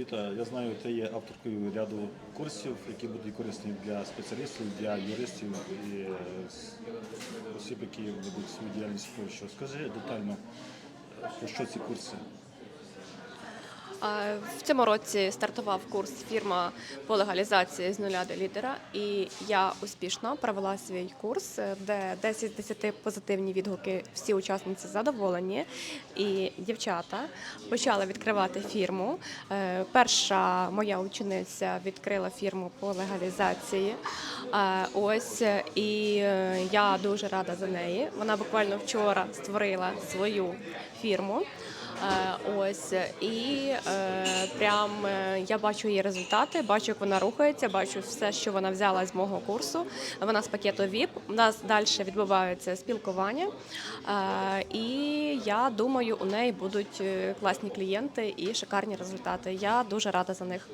Віта, я знаю, ти є авторкою ряду курсів, які будуть корисні для спеціалістів, для юристів і е, осіб, які ведуть свою діяльність польщі. Скажи детально, про що ці курси? В цьому році стартував курс фірма по легалізації з нуля до лідера, і я успішно провела свій курс, де 10 з 10 позитивні відгуки. Всі учасниці задоволені. І дівчата почали відкривати фірму. Е, Перша моя учениця відкрила фірму по легалізації. Е, Ось і е, я дуже рада за неї. Вона буквально вчора створила свою фірму. Е, Ось і е, прям е, я бачу її результати, бачу, як вона рухається, бачу все, що вона взяла з мого курсу. Вона з пакету VIP. У нас далі відбувається спілкування, і я думаю, у неї будуть класні клієнти і шикарні результати. Я дуже рада за них.